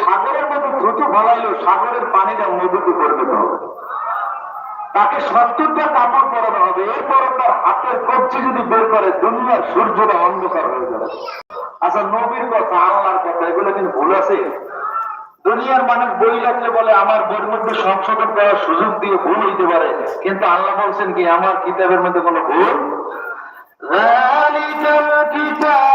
সাগরের মতো দ্রুত ফলাইলো সাগরের পানিটা মধুটু করে দিতে হবে। তাকে সত্তরটা কাপড় পরানো হবে। এরপর তার হাতের কবচি যদি বের করে, দুনিয়ার সূর্যটা অন্ধকার হয়ে যাবে। আচ্ছা নবীর কথা, আল্লাহর কথা, এগুলো কিন্তু ভুল আছে? দুনিয়ার মানুষ বই লাগলে বলে, আমার বইয়ের মধ্যে সংশোধন করার সুযোগ দিয়ে ভুল হইতে পারে। কিন্তু আল্লাহ বলছেন কি, আমার কিতাবের মধ্যে কোনো ভুল? কিতাব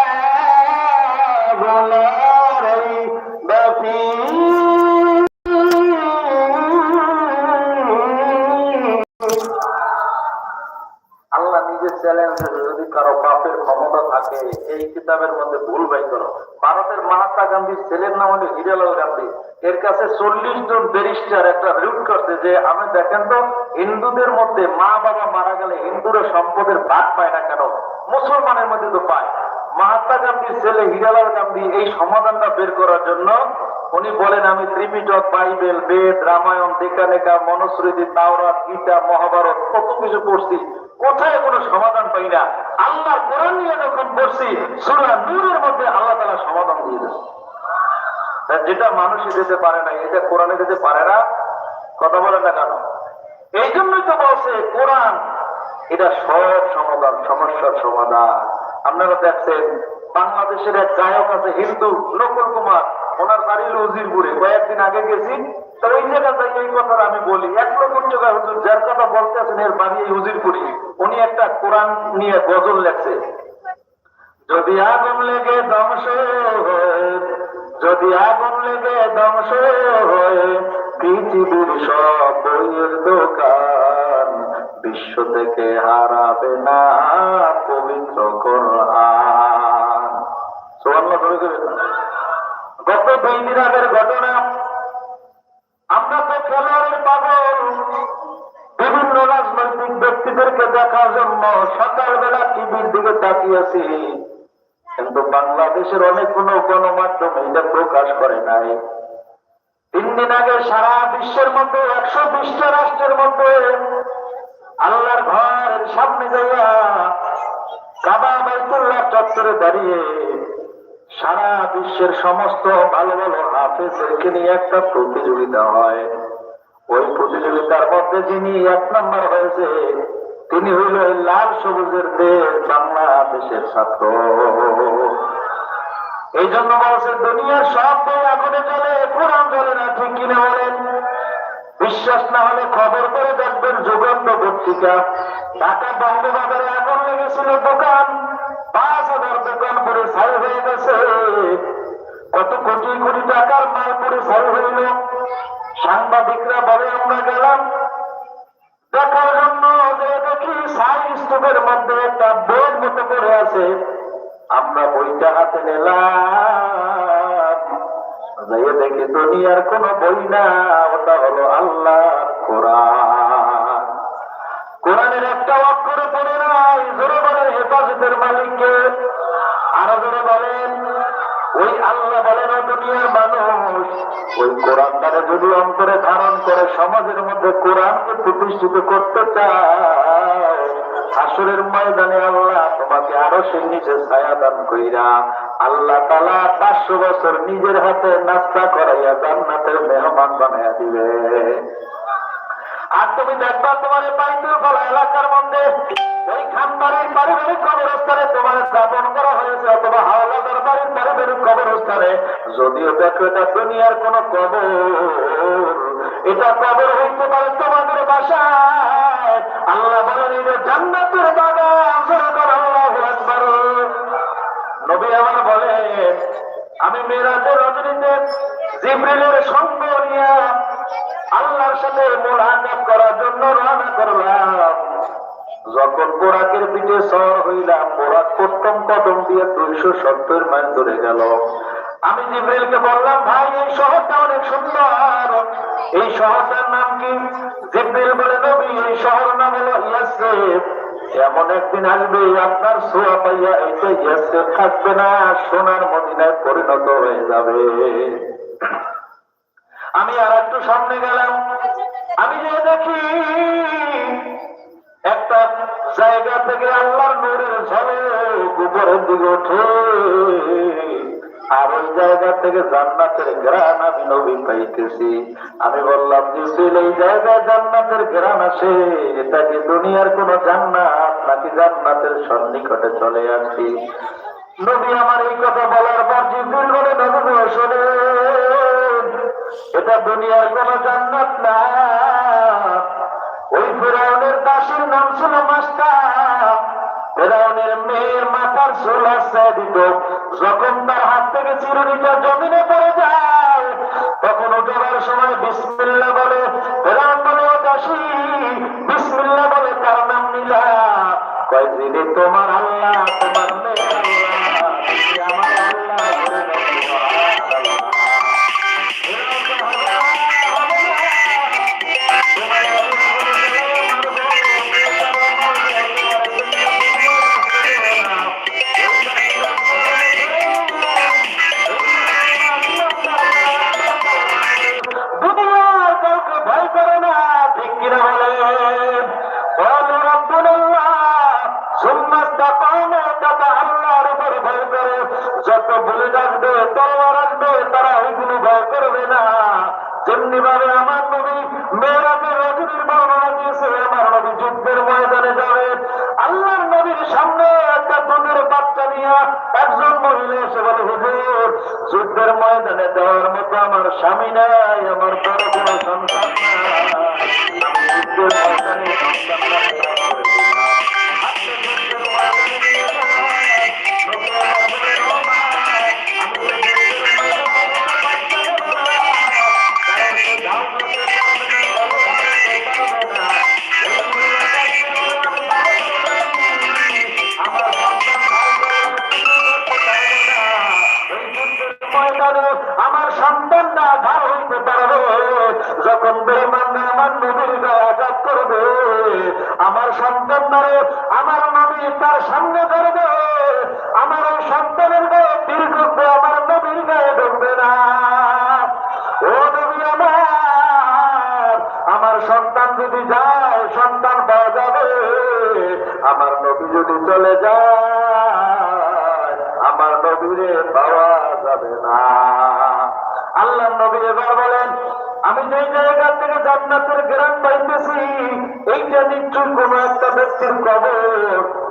থাকে এই কিতাবের মধ্যে ভুল বাই করো। ভারতের মহাত্মা গান্ধীর ছেলের নাম হলো হিরালাল গান্ধী। এর কাছে চল্লিশ জন ব্যারিস্টার একটা রুট করছে যে আমি দেখেন তো, হিন্দুদের মধ্যে মা বাবা মারা গেলে হিন্দুরা সম্পদের ভাগ পায় না কেন? মুসলমানের মধ্যে তো পায়। মহাত্মা গান্ধীর ছেলে হিরালাল গান্ধী এই সমাধানটা বের করার জন্য উনি বলেন, আমি ত্রিপিটক, বাইবেল, বেদ, রামায়ণ দেখা দেখালেখা মনুস্মৃতি, তাওরাত, গীতা, মহাভারত, কত কিছু পড়ছি। কোথায় কোনো সমাধান পাই না। আল্লাহ কোরআন নিয়ে যখন পড়ছি, সুরা নূরের মধ্যে আল্লাহ তালা সমাধান দিয়ে তা যেটা মানুষই দিতে পারে না, এটা কোরআনে দিতে পারে না, কথা বলে না কেন? এই জন্যই তো বলছে, কোরআন, এটা সব সমাধান, সমস্যার সমাধান। আপনারা দেখছেন, বাংলাদেশের এক গায়ক আছে, হিন্দু, নকুল কুমার। ওনার বাড়ি হলো উজিরপুরে কয়েকদিন আগে গেছি। তো ওই জায়গায় এই কথা আমি বলি। এক লোক উচ্চকার হুজুর, যার কথা বলতে আছেন, এর বাড়ি এই উজিরপুরি উনি একটা কোরআন নিয়ে গজল লেখছে। যদি আগুন লেগে ধ্বংস যদি আগুন লেগে ধ্বংস পৃথিবীর সব বইয়ের দোকান বিশ্ব থেকে হারাবে না পবিত্র কোরআন। ধরে দেবে গত দুই দিন ঘটনা। আমরা তো খেলোয়াড়ের পাগল। বিভিন্ন রাজনৈতিক ব্যক্তিদেরকে দেখার জন্য সকালবেলা টিভির দিকে তাকিয়েছি। কিন্তু বাংলাদেশের অনেকগুলো গণমাধ্যম এটা প্রকাশ করে নাই। তিন দিন আগে সারা বিশ্বের মধ্যে, একশো বিশটা রাষ্ট্রের মধ্যে আল্লাহর ঘরের সামনে যাইয়া কাবা বাইতুল্লাহ চত্বরে দাঁড়িয়ে সারা বিশ্বের সমস্ত ভালো ভালো হাফেজদেরকে নিয়ে একটা প্রতিযোগিতা হয়। ওই প্রতিযোগিতার মধ্যে যিনি এক নম্বর হয়েছে, তিনি হইল লাল সবুজের দেশ বাংলাদেশের ছাত্র। এই জন্য বলছে, দুনিয়ার সব বই আগুনে চলে, কোরআন চলে না, ঠিক কিনা বলেন? বিশ্বাস না হলে খবর করে দেখবেন যুগান্ত পত্রিকা। ঢাকা বঙ্গবাজারে আগুন লেগেছিল দোকান। পাঁচ হাজার দোকান করে ছাই হয়ে গেছে। কত কোটি কোটি টাকার মাল করে ছাই হইল। সাংবাদিকরা বলে, আমরা গেলাম। দেখার জন্য যে দেখি সাই স্তূপের মধ্যে একটা বইয়ের মতো করে আছে। আমরা বইটা হাতে নিলাম। দেখি দুনিয়ার কোন বই না, ওটা হলো আল্লাহ কোরআন। কোরআনের একটা অক্ষরে পড়ে নাই, জোরে বলেন হেফাজতের মালিককে। আরও জোরে বলেন, ওই আল্লাহ বলেন দুনিয়ার মানুষ, ওই কোরআন দ্বারা যদি অন্তরে ধারণ করে, সমাজের মধ্যে কোরআনকে প্রতিষ্ঠিত করতে চায় আসরের ময়দানে আল্লাহ তোমাকে আরও সে নিচে ছায়া দান কইরা আল্লাহ তালা পাঁচশো বছর নিজের হাতে নাস্তা করাইয়া জান্নাতের মেহমান বানাইয়া দিবে। আর তুমি দেখবা তোমার এই এলাকার মধ্যে ওই খানবাড়ির পারিবারিক কবরস্থানে তোমার স্থাপন করা হয়েছে অথবা হাওলাদার বাড়ির পারিবারিক কবরস্থানে। যদিও দেখো এটা দুনিয়ার কোন কবর, এটা কবর হইতে পারে তোমাদের বাসায়। আল্লাহ বলেন এটা জান্নাতের বাগান নবী আমার বলেন, আমি মেয়েরাজের রজনীতে জিব্রিলের সঙ্গ নিয়ে আল্লাহর সাথে মোলাকাত করার জন্য রওনা করলাম। যখন বোরাকের পিঠে সর হইলাম, বোরাক প্রথম কদম দিয়ে দুইশো সত্তর মাইল ধরে গেল। আমি জিব্রিলকে বললাম, ভাই, এই শহরটা অনেক সুন্দর। এই শহরটার নাম কি? জিব্রিল বলে, নবী, এই শহর নাম হলো ইয়াসরিফ এমন একদিন আসবে, আপনার সোয়া পাইয়া এটা ইয়াসরিফ থাকবে না, সোনার মদিনায় পরিণত হয়ে যাবে। আমি আর একটু সামনে গেলাম। আমি যে দেখি একটা জায়গা থেকে আল্লাহর নূরের ঝলক উপরের দিকে ওঠে। আর ওই জায়গা থেকে জান্নাতের গ্রান আমি নবী পাইতেছি। আমি বললাম, যে এই জায়গায় জান্নাতের গ্রান আসে এটা কি দুনিয়ার কোন জান্নাত নাকি জান্নাতের সন্নিকটে চলে আসছি? নবী আমার এই কথা বলার পর জিব্রিল বলে, নবী শোনে এটা দুনিয়ার কোন জান্নাত না। ওই ফেরাউনের দাসের নাম ছিল মাস্টার। ফেরাউনের মেয়ের মাথার চুল আসছে দিত। যখন তার হাত থেকে চিরুনিটা জমিনে পড়ে যায়, তখন উঠবার সময় বিসমিল্লা বলে, ফেরাউন বলে, ও দাসী বিসমিল্লা বলে তার নাম নিলা? কয়, যিনি তোমার আল্লাহ, তোমার তলোয়ার আসবে, তারা ওইগুলো ভয় করবে না। তেমনি ভাবে আমার নবী মেয়েরাকে রজনীর বর্ণনা দিয়েছে আমার নবী যুদ্ধের ময়দানে যাবে। আল্লাহর নবীর সামনে একটা দুধের বাচ্চা নিয়ে একজন মহিলা এসে বলে, হুজুর, যুদ্ধের ময়দানে দেওয়ার মতো আমার স্বামী নাই, আমার বড় কোনো সন্তান নাই। তার সামনে ধরবে, আমার ওই সন্তানের গায়ে তীর ঢুকবে, আমার নবীর গায়ে ঢুকবে না। ও নবী আমার আমার সন্তান যদি যায়, সন্তান পাওয়া যাবে। আমার নবী যদি চলে যায়, আমার নবীরে পাওয়া যাবে না। আল্লাহ নবী এবার বলেন, আমি যে জায়গা থেকে জান্নাতের গ্রাম পাইতেছি, এইটা নিশ্চয় কোন একটা ব্যক্তির কবর।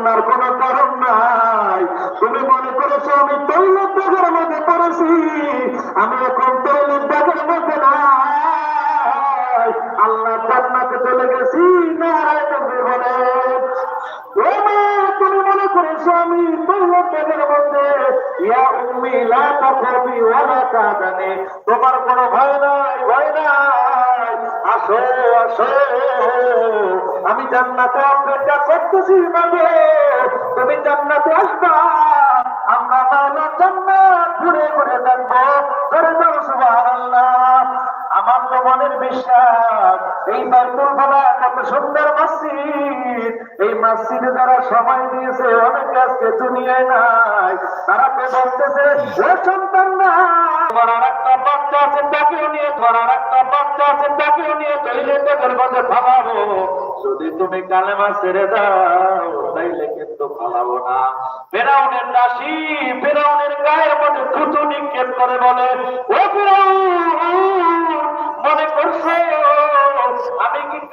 কান্নার কোনো কারণ নাই। তুমি মনে করেছ আমি তৈলের ব্যাগের মধ্যে পড়েছি। আমি এখন তৈলের ব্যাগের মধ্যে নাই। আল্লাহ জান্নাতে চলে গেছি তোমার কোনো ভয় নাই ভয় নাই। আসো আসো। আমি জান্নাতে অপেক্ষা করতেছি, বাবু। তুমি জান্নাতে আসবা। আমরা জান্নাত ঘুরে ঘুরে দেখব। করে যাও, সুবহানাল্লাহ। আমার মনের বিশ্বাস। এই বাইতুল বাবা কত সুন্দর মসজিদ। এই মসজিদে যারা সময় দিয়েছে, অনেক আজকে দুনিয়ায় নাই। তারা তো বলতেছে ও সন্তান না। তোমার আর একটা বাচ্চা আছে, তাকেও নিয়ে তোমার আর একটা বাচ্চা আছে, তাকেও নিয়ে টয়লেটের মধ্যে ফালাবো। যদি তুমি কালেমা ছেড়ে দাও, তাইলে কিন্তু ফালাবো না। ফেরাউনের দাসী ফেরাউনের গায়ের মধ্যে থুতু নিক্ষেপ করে বলে, ও ফেরাউন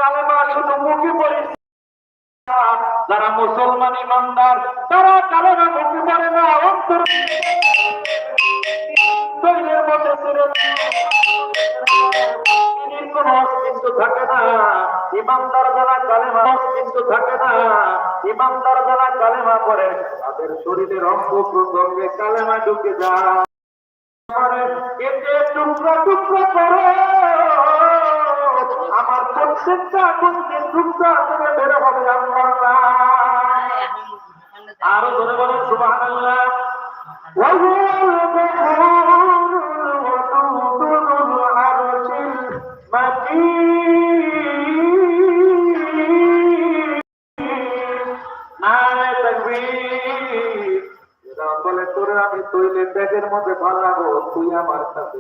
কালেমা শুধু মুখে পড়েছি যারা মুসলমান ইমানদার, তারা কালেমা মুখে পড়ে না, অন্তর যারা কালেমা তাদের শরীরের কালেমা ঢুকে যায়। টুকরা টুকরা করো। প্রত্যেকটা হবে আরও ধরে বলে তোরে আমি তৈলের ব্যাগের মধ্যে ভালাবো তুই আমার সাথে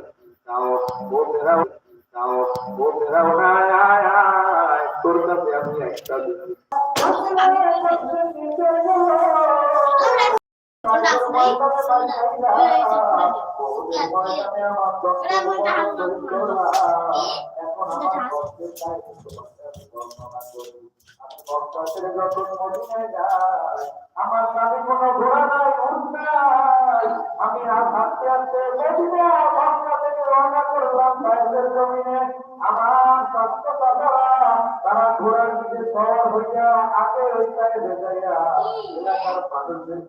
আমার কাছে কোনো ঘোড়া নাই আমি আর হাঁটতে হাঁটতে রওনা করলাম বাইরের জমিনে। আমার স্বাস্থ্য দাদারা তারা ঘোড়ার দিকে সওয়ার হইয়া আগে ওইটায় ভেজাইয়া এলাকার মানুষদের